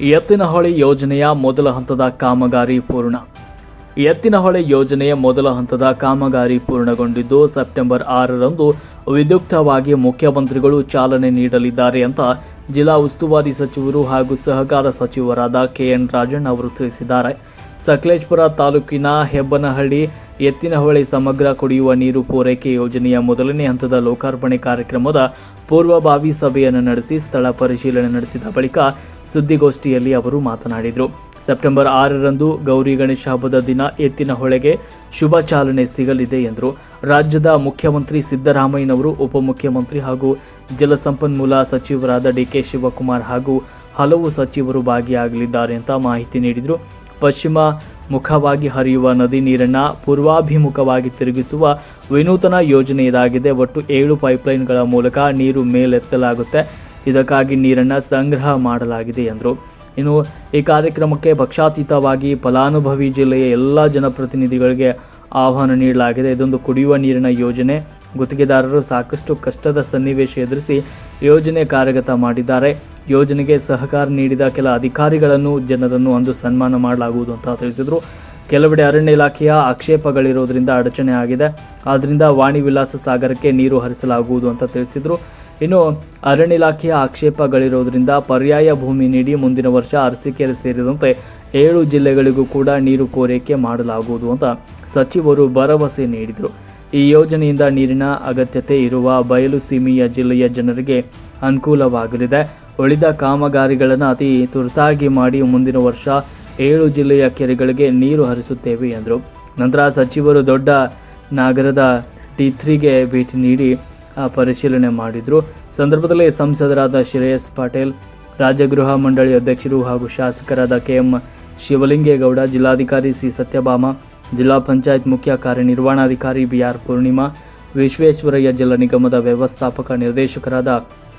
ಎತ್ತಿನಹೊಳೆ ಯೋಜನೆಯ ಮೊದಲ ಹಂತದ ಕಾಮಗಾರಿ ಪೂರ್ಣ. ಎತ್ತಿನಹೊಳೆ ಯೋಜನೆಯ ಮೊದಲ ಹಂತದ ಕಾಮಗಾರಿ ಪೂರ್ಣಗೊಂಡಿದ್ದು ಸೆಪ್ಟೆಂಬರ್ ಆರರಂದು ವಿದ್ಯುಕ್ತವಾಗಿ ಮುಖ್ಯಮಂತ್ರಿಗಳು ಚಾಲನೆ ನೀಡಲಿದ್ದಾರೆ ಅಂತ ಜಿಲ್ಲಾ ಉಸ್ತುವಾರಿ ಸಚಿವರು ಹಾಗೂ ಸಹಕಾರ ಸಚಿವರಾದ ಕೆಎನ್ ರಾಜಣ್ಣ ಅವರು ತಿಳಿಸಿದ್ದಾರೆ. ಸಕಲೇಶ್ಪುರ ತಾಲೂಕಿನ ಹೆಬ್ಬನಹಳ್ಳಿ ಎತ್ತಿನಹೊಳೆ ಸಮಗ್ರ ಕುಡಿಯುವ ನೀರು ಪೂರೈಕೆ ಯೋಜನೆಯ ಮೊದಲನೇ ಹಂತದ ಲೋಕಾರ್ಪಣೆ ಕಾರ್ಯಕ್ರಮದ ಪೂರ್ವಭಾವಿ ಸಭೆಯನ್ನು ನಡೆಸಿ ಸ್ಥಳ ಪರಿಶೀಲನೆ ನಡೆಸಿದ ಬಳಿಕ ಸುದ್ದಿಗೋಷ್ಠಿಯಲ್ಲಿ ಅವರು ಮಾತನಾಡಿದರು. ಸೆಪ್ಟೆಂಬರ್ ಆರರಂದು ಗೌರಿ ಗಣೇಶ ಹಬ್ಬದ ದಿನ ಎತ್ತಿನ ಹೊಳೆಗೆ ಶುಭ ಚಾಲನೆ ಸಿಗಲಿದೆ ಎಂದರು. ರಾಜ್ಯದ ಮುಖ್ಯಮಂತ್ರಿ ಸಿದ್ದರಾಮಯ್ಯನವರು, ಉಪಮುಖ್ಯಮಂತ್ರಿ ಹಾಗೂ ಜಲಸಂಪನ್ಮೂಲ ಸಚಿವರಾದ ಡಿಕೆ ಶಿವಕುಮಾರ್ ಹಾಗೂ ಹಲವು ಸಚಿವರು ಭಾಗಿಯಾಗಲಿದ್ದಾರೆ ಅಂತ ಮಾಹಿತಿ ನೀಡಿದರು. ಪಶ್ಚಿಮ ಮುಖವಾಗಿ ಹರಿಯುವ ನದಿ ನೀರನ್ನು ಪೂರ್ವಾಭಿಮುಖವಾಗಿ ತಿರುಗಿಸುವ ವಿನೂತನ ಯೋಜನೆ ಇದಾಗಿದೆ. ಒಟ್ಟು ಏಳು ಪೈಪ್ಲೈನ್ಗಳ ಮೂಲಕ ನೀರು ಮೇಲೆತ್ತಲಾಗುತ್ತೆ. ಇದಕ್ಕಾಗಿ ನೀರನ್ನು ಸಂಗ್ರಹ ಮಾಡಲಾಗಿದೆ ಎಂದರು. ಇನ್ನು ಈ ಕಾರ್ಯಕ್ರಮಕ್ಕೆ ಪಕ್ಷಾತೀತವಾಗಿ ಫಲಾನುಭವಿ ಜಿಲ್ಲೆಯ ಎಲ್ಲ ಜನಪ್ರತಿನಿಧಿಗಳಿಗೆ ಆಹ್ವಾನ ನೀಡಲಾಗಿದೆ. ಇದೊಂದು ಕುಡಿಯುವ ನೀರಿನ ಯೋಜನೆ. ಗುತ್ತಿಗೆದಾರರು ಸಾಕಷ್ಟು ಕಷ್ಟದ ಸನ್ನಿವೇಶ ಎದುರಿಸಿ ಯೋಜನೆ ಕಾರ್ಯಗತ ಮಾಡಿದ್ದಾರೆ. ಯೋಜನೆಗೆ ಸಹಕಾರ ನೀಡಿದ ಕೆಲ ಅಧಿಕಾರಿಗಳನ್ನು, ಜನರನ್ನು ಅಂದು ಸನ್ಮಾನ ಮಾಡಲಾಗುವುದು ಅಂತ ತಿಳಿಸಿದರು. ಕೆಲವೆಡೆ ಅರಣ್ಯ ಇಲಾಖೆಯ ಆಕ್ಷೇಪಗಳಿರೋದ್ರಿಂದ ಅಡಚಣೆ ಆಗಿದೆ. ಆದ್ದರಿಂದ ವಾಣಿ ವಿಲಾಸ ಸಾಗರಕ್ಕೆ ನೀರು ಹರಿಸಲಾಗುವುದು ಅಂತ ತಿಳಿಸಿದರು. ಇನ್ನು ಅರಣ್ಯ ಇಲಾಖೆಯ ಆಕ್ಷೇಪಗಳಿರೋದರಿಂದ ಪರ್ಯಾಯ ಭೂಮಿ ನೀಡಿ ಮುಂದಿನ ವರ್ಷ ಅರಸೀಕೆರೆ ಸೇರಿದಂತೆ ಏಳು ಜಿಲ್ಲೆಗಳಿಗೂ ಕೂಡ ನೀರು ಪೂರೈಕೆ ಮಾಡಲಾಗುವುದು ಅಂತ ಸಚಿವರು ಭರವಸೆ ನೀಡಿದರು. ಈ ಯೋಜನೆಯಿಂದ ನೀರಿನ ಅಗತ್ಯತೆ ಇರುವ ಬಯಲು ಸೀಮೆಯ ಜಿಲ್ಲೆಯ ಜನರಿಗೆ ಅನುಕೂಲವಾಗಲಿದೆ. ಉಳಿದ ಕಾಮಗಾರಿಗಳನ್ನು ಅತಿ ತುರ್ತಾಗಿ ಮಾಡಿ ಮುಂದಿನ ವರ್ಷ ಏಳು ಜಿಲ್ಲೆಯ ಕೆರೆಗಳಿಗೆ ನೀರು ಹರಿಸುತ್ತೇವೆ ಎಂದರು. ನಂತರ ಸಚಿವರು ದೊಡ್ಡ ನಗರದ ಟಿ ಥ್ರೀಗೆ ಭೇಟಿ ನೀಡಿ ಪರಿಶೀಲನೆ ಮಾಡಿದರು. ಸಂದರ್ಭದಲ್ಲಿ ಸಂಸದರಾದ ಶ್ರೇಯಸ್ ಪಾಟೀಲ್, ರಾಜ್ಯ ಗೃಹ ಮಂಡಳಿ ಅಧ್ಯಕ್ಷರು ಹಾಗೂ ಶಾಸಕರಾದ ಕೆಎಂ ಶಿವಲಿಂಗೇಗೌಡ, ಜಿಲ್ಲಾಧಿಕಾರಿ ಸಿ ಸತ್ಯಭಾಮ, ಜಿಲ್ಲಾ ಪಂಚಾಯತ್ ಮುಖ್ಯ ಕಾರ್ಯನಿರ್ವಹಣಾಧಿಕಾರಿ ಬಿಆರ್ ಪೂರ್ಣಿಮಾ, ವಿಶ್ವೇಶ್ವರಯ್ಯ ಜಲ ನಿಗಮದ ವ್ಯವಸ್ಥಾಪಕ ನಿರ್ದೇಶಕರಾದ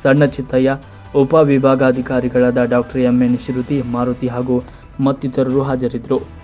ಸಣ್ಣ ಚಿತ್ತಯ್ಯ ಉಪವಿಭಾಗಾಧಿಕಾರಿಗಳಾದ ಡಾಕ್ಟರ್ ಎಂಎನ್ ಶ್ರುತಿ, ಮಾರುತಿ ಹಾಗೂ ಮತ್ತಿತರರು ಹಾಜರಿದ್ದರು.